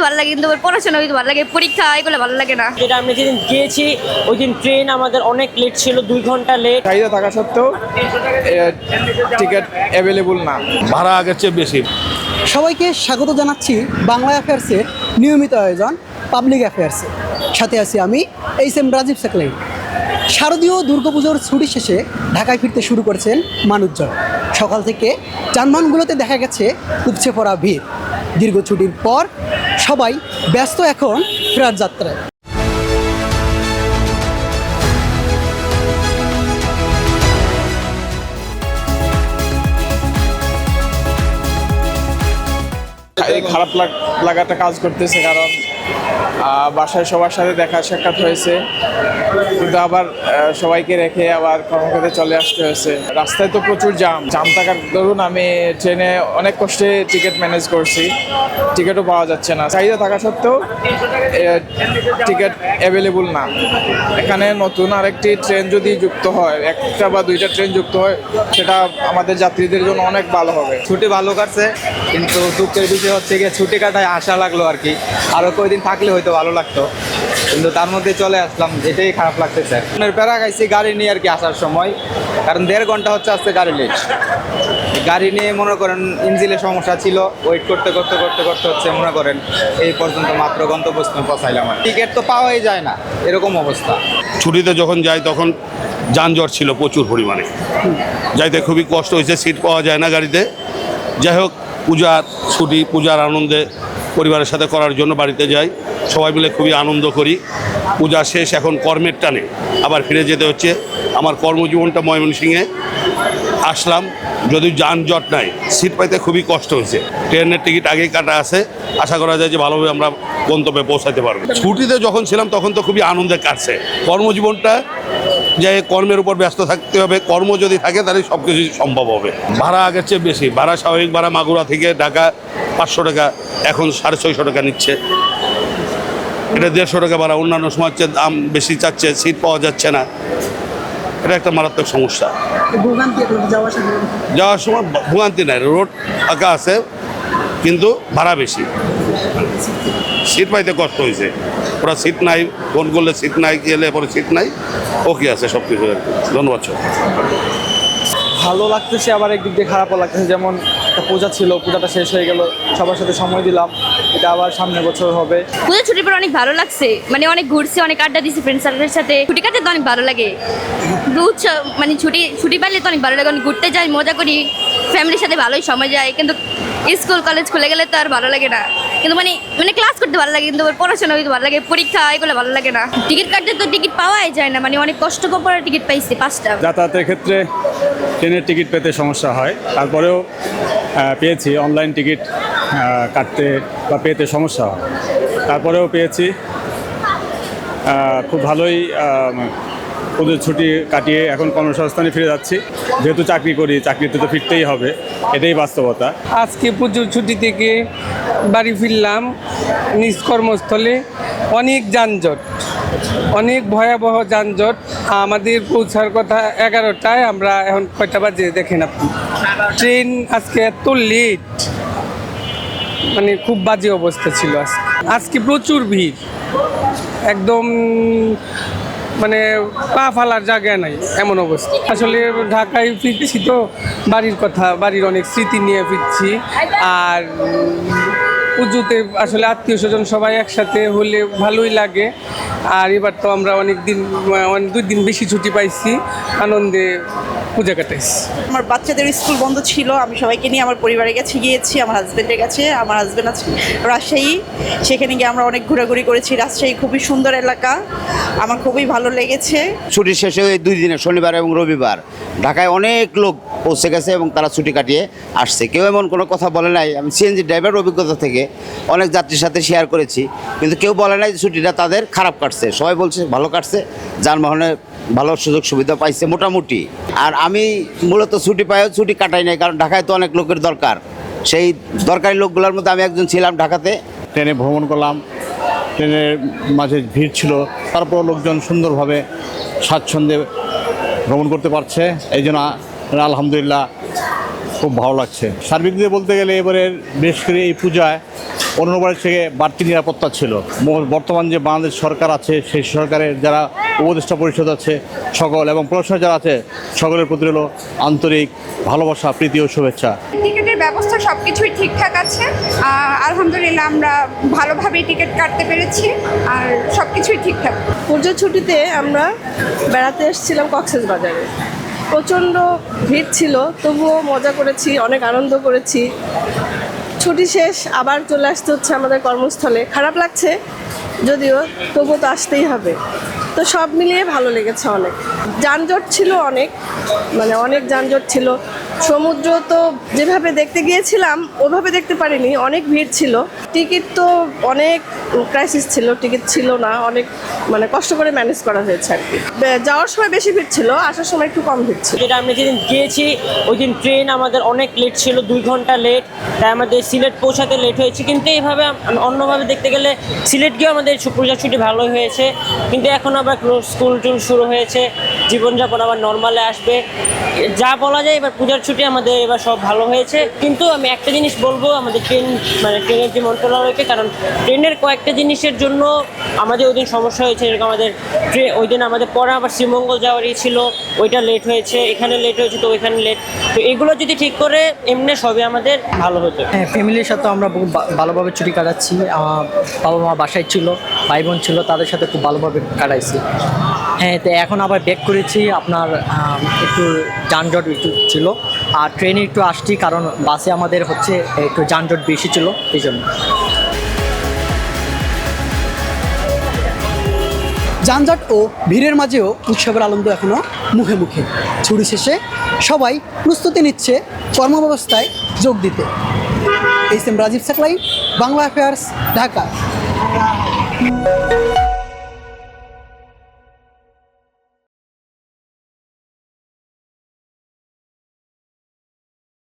করতে ভালো লাগে কিন্তু পড়াশোনা করতে ভালো লাগে পরীক্ষা এগুলো ভালো লাগে না। যেটা আমি যেদিন গিয়েছি ওই দিন ট্রেন আমাদের অনেক লেট ছিল দুই ঘণ্টা লেট চাহিদা থাকা সত্ত্বেও টিকিট অ্যাভেলেবল না। ভাড়া আগের চেয়ে বেশি। সবাইকে স্বাগত জানাচ্ছি বাংলা অ্যাফেয়ার্সের নিয়মিত আয়োজন পাবলিক অ্যাফেয়ার্সে সাথে আছি আমি এইচ এম রাজীব সাকলাই। শারদীয় দুর্গাপুজোর ছুটি শেষে ঢাকায় ফিরতে শুরু করেছেন মানুষজন। সকাল থেকে যানবাহনগুলোতে দেখা গেছে উপচে পড়া ভিড়। দীর্ঘ ছুটির পর সবাই ব্যস্ত এখন ফেরার যাত্রায়। খারাপ লাগ- লাগাটা কাজ করতেছে কারণ বাসায় সবার সাথে দেখা সাক্ষাৎ হয়েছে। কিন্তু আবার সবাইকে রেখে আবার কর্মক্ষেত্রে চলে আসতে হয়েছে। রাস্তায় তো প্রচুর জাম জাম থাকার, ধরুন আমি ট্রেনে অনেক কষ্টে টিকিট ম্যানেজ করছি। টিকিটও পাওয়া যাচ্ছে না। চাহিদা থাকা সত্ত্বেও টিকিট অ্যাভেলেবল না। এখানে নতুন আরেকটি ট্রেন যদি যুক্ত হয়, একটা বা দুইটা ট্রেন যুক্ত হয়, সেটা আমাদের যাত্রীদের জন্য অনেক ভালো হবে। ছুটি ভালো কাটছে, কিন্তু দুঃখের বিষয় হচ্ছে গিয়ে ছুটি কাটায় আশা লাগল আর কি। আরও কয়দিন থাকলে হয়তো ভালো লাগতো। কিন্তু তার মধ্যে চলে আসলাম, এটাই খারাপ লাগতেছে। আপনার প্যারা খাইছি গাড়ি নিয়ে আর কি আসার সময়। কারণ দেড় ঘণ্টা হচ্ছে আসতে গাড়ি লেট গাড়ি নিয়ে মনে করেন ইঞ্জিনের সমস্যা ছিল ওয়েট করতে করতে করতে করতে হচ্ছে মনে করেন এই পর্যন্ত মাত্র গন্তব্যস্থলে পৌঁছাইলাম টিকিট তো পাওয়াই যায় না, এরকম অবস্থা। ছুটিতে যখন যাই তখন যানজট ছিল প্রচুর পরিমাণে। যাইতে খুবই কষ্ট হয়েছে সিট পাওয়া যায় না গাড়িতে। যাই হোক, পূজার ছুটি, পূজার আনন্দে পরিবারের সাথে করার জন্য বাড়িতে যাই। সবাই মিলে খুবই আনন্দ করি। পূজা শেষ, এখন কর্মের টানে। আবার ফিরে যেতে হচ্ছে। আমার কর্মজীবনটা ময়মনসিংহে। আসলাম, যদি যানজট নাই সিট পাইতে খুবই কষ্ট হয়েছে। ট্রেনের টিকিট আগেই কাটা আছে, আশা করা যায় যে ভালোভাবে আমরা গন্তব্যে পৌঁছাতে পারব। ছুটিতে যখন ছিলাম, তখন তো খুবই আনন্দে কাটছে কর্মজীবনটা যে কর্মের উপর ব্যস্ত থাকতে হবে, কর্ম যদি থাকে, তাহলে সব কিছু সম্ভব হবে। ভাড়া আগের চেয়ে বেশি। ভাড়া স্বাভাবিক ভাড়া মাগুরা থেকে ঢাকা পাঁচশো টাকা, এখন সাড়ে ছয়শো টাকা নিচ্ছে। এটা দেড়শো টাকা ভাড়া। অন্যান্য সময় দাম বেশি চাচ্ছে সিট পাওয়া যাচ্ছে না। এটা একটা মারাত্মক সমস্যা। যাওয়ার সময় ভোগান্তি নাই রোড আঁকা আছে কিন্তু ভাড়া বেশি। সিট পাইতে কষ্ট হয়েছে ওরা সিট নাই ফোন করলে সিট নাই গেলে পরে সিট নাই ওকে আছে সব কিছু আর কি। ধন্যবাদ ভালো লাগতেছে আবার একদিক দিয়ে খারাপও লাগতেছে। যেমন একটা পূজা ছিল পূজাটা শেষ হয়ে গেল সবার সাথে সময় দিলাম। এটা আবার সামনের বছর হবে। পুজো ছুটির পর অনেক ভালো লাগছে। মানে অনেক ঘুরছি অনেক আড্ডা দিছি ফ্রেন্ড সার্কেলের সাথে। ছুটি কাটতে তো অনেক ভালো লাগে। উৎসব মানে ছুটি ছুটি পাইলে তো অনেক ভালো লাগে। অনেক ঘুরতে যাই মজা করি। ফ্যামিলির সাথে ভালোই সময় যায়। কিন্তু স্কুল কলেজ খুলে গেলে তো আর ভালো লাগে না। কিন্তু মানে মানে ক্লাস করতে ভালো লাগে কিন্তু পড়াশোনা করতে ভালো লাগে পরীক্ষা এগুলো ভালো লাগে না। টিকিট কাটতে তো টিকিট পাওয়াই যায় না। মানে অনেক কষ্ট করে টিকিট পাইছি পাঁচটা। যাতায়াতের ক্ষেত্রে ট্রেনের টিকিট পেতে সমস্যা হয়। তারপরেও পেয়েছি অনলাইন টিকিট কাটতে বা পেতে সমস্যা হয়। তারপরেও পেয়েছি। খুব ভালোই পুজোর ছুটি কাটিয়ে এখন কর্মসংস্থানে ফিরে যাচ্ছি। যেহেতু চাকরি করি, চাকরিতে তো ফিরতেই হবে। এটাই বাস্তবতা। আজকে পুজোর ছুটি থেকে বাড়ি ফিরলাম নিজ কর্মস্থলে। অনেক যানজট, অনেক ভয়াবহ যানজট। আমাদের পৌঁছার কথা এগারোটায়, আমরা এখন কয়টা বাজে দেখেন আপনি। ট্রেন আজকে এত লেট মানে খুব বাজে অবস্থা ছিল আজকে। আজকে প্রচুর ভিড়। একদম মানে পা ফালার জায়গা নাই, এমন অবস্থা। আসলে ঢাকায় ফিরছি তো বাড়ির কথা, বাড়ির অনেক স্মৃতি নিয়ে ফিরছি। আর পুজোতে আসলে আত্মীয় স্বজন সবাই একসাথে হলে ভালোই লাগে। আর এবার তো আমরা অনেক দিন অনেক দুই দিন বেশি ছুটি পাইছি আনন্দে পূজা কাটাইছি। আমার বাচ্চাদের স্কুল বন্ধ ছিল আমি সবাইকে নিয়ে আমার পরিবারের কাছে গিয়েছি আমার হাজব্যান্ডের কাছে আমার হাজব্যান্ড আছে রাজশাহী সেখানে গিয়ে আমরা অনেক ঘোরাঘুরি করেছি। রাজশাহী খুবই সুন্দর এলাকা আমার খুবই ভালো লেগেছে। ছুটির শেষে ওই দুই দিনে শনিবার এবং রবিবার ঢাকায় অনেক লোক পৌঁছে গেছে এবং তারা ছুটি কাটিয়ে আসছে। কেউ এমন কোনো কথা বলে নাই আমি সিএনজি ড্রাইভার অভিজ্ঞতা থেকে অনেক যাত্রীর সাথে শেয়ার করেছি কিন্তু কেউ বলে নাই যে ছুটিটা তাদের খারাপ কাটছে সবাই বলছে ভালো কাটছে, যানবাহনে ভালো সুযোগ সুবিধা পাইছে মোটামুটি। আর আমি মূলত ছুটি পাইও, ছুটি কাটাই নাই, কারণ ঢাকায় তো অনেক লোকের দরকার। সেই দরকারি লোকগুলোর মধ্যে আমি একজন ছিলাম ঢাকাতে। ট্রেনে ভ্রমণ করলাম, ট্রেনের মাঝে ভিড় ছিল তারপর লোকজন সুন্দরভাবে স্বাচ্ছন্দ্যে ভ্রমণ করতে পারছে। এই জন্য আলহামদুলিল্লাহ খুব ভালো লাগছে। সার্বিক দিয়ে বলতে গেলে এবারের বিশেষ করে এই পূজায় অন্যবারের থেকে বাড়তি নিরাপত্তা ছিল। বর্তমান যে বাংলাদেশ সরকার আছে সেই সরকারের যারা উপদেষ্টা পরিষদ আছে সকল এবং প্রশাসন যারা আছে সকলের প্রতি হলো আন্তরিক ভালোবাসা প্রীতি ও শুভেচ্ছা। টিকিটের ব্যবস্থা সব কিছুই ঠিকঠাক আছে। আলহামদুলিল্লাহ আমরা ভালোভাবেই টিকিট কাটতে পেরেছি আর সব কিছুই ঠিকঠাক। পুজোর ছুটিতে আমরা বেড়াতে এসেছিলাম কক্সেস বাজারে। প্রচণ্ড ভিড় ছিল, তবুও মজা করেছি, অনেক আনন্দ করেছি। ছুটি শেষ, আবার চলে আসতে হচ্ছে আমাদের কর্মস্থলে। খারাপ লাগছে যদিও, তবুও তো আসতেই হবে। তো সব মিলিয়ে ভালো লেগেছে অনেক। যানজট ছিল অনেক মানে অনেক যানজট ছিল। সমুদ্র তো যেভাবে দেখতে গিয়েছিলাম, ওভাবে দেখতে পারিনি। অনেক ভিড় ছিল। টিকিট তো অনেক ক্রাইসিস ছিল। টিকিট ছিল না। অনেক মানে কষ্ট করে ম্যানেজ করা হয়েছে আর কি। যাওয়ার সময় বেশি ভিড় ছিল, আসার সময় একটু কম ভিড় ছিল। যেটা আমরা যেদিন গিয়েছি ওই দিন ট্রেন আমাদের অনেক লেট ছিল, দুই ঘণ্টা লেট তাই আমাদের সিলেট পৌঁছাতে লেট হয়েছে। কিন্তু এইভাবে অন্যভাবে দেখতে গেলে সিলেট গিয়েও আমাদের পূজার ছুটি ভালো হয়েছে। কিন্তু এখন আবার স্কুল টুল শুরু হয়েছে। জীবনযাপন আবার নর্মালে আসবে। যা বলা যায় এবার পূজার ছুটি আমাদের এবার সব ভালো হয়েছে। কিন্তু আমি একটা জিনিস বলব, আমাদের ট্রেন মানে ট্রেনের যে মন্ত্রণালয়কে, কারণ ট্রেনের কয়েকটা জিনিসের জন্য আমাদের ওই দিন সমস্যা হয়েছে। যেরকম আমাদের ট্রে, ওই দিন আমাদের পরে আবার শ্রীমঙ্গল যাওয়ারই ছিল, ওইটা লেট হয়েছে, এখানে লেট হয়েছে, তো ওইখানে লেট তো এগুলো যদি ঠিক করে, এমনি সবই আমাদের ভালো হতো। হ্যাঁ ফ্যামিলির সাথে আমরা বহু বা- ভালোভাবে ছুটি কাটাচ্ছি। আমার বাবা মা বাসায় ছিল ভাই বোন ছিল, তাদের সাথে খুব ভালোভাবে কাটাইছি। হ্যাঁ তো এখন আবার ব্যাক করেছি, আপনার একটু যানজট একটু ছিল। আর ট্রেনে একটু আসছি কারণ বাসে আমাদের হচ্ছে একটু যানজট বেশি ছিল, এই জন্য। যানজট ও ভিড়ের মাঝেও উৎসবের আনন্দ এখনও মুখে মুখে। ছুটি শেষে সবাই প্রস্তুতি নিচ্ছে কর্মব্যবস্থায় যোগ দিতে। S M Rajib Saklai Bangla affairs Dhaka.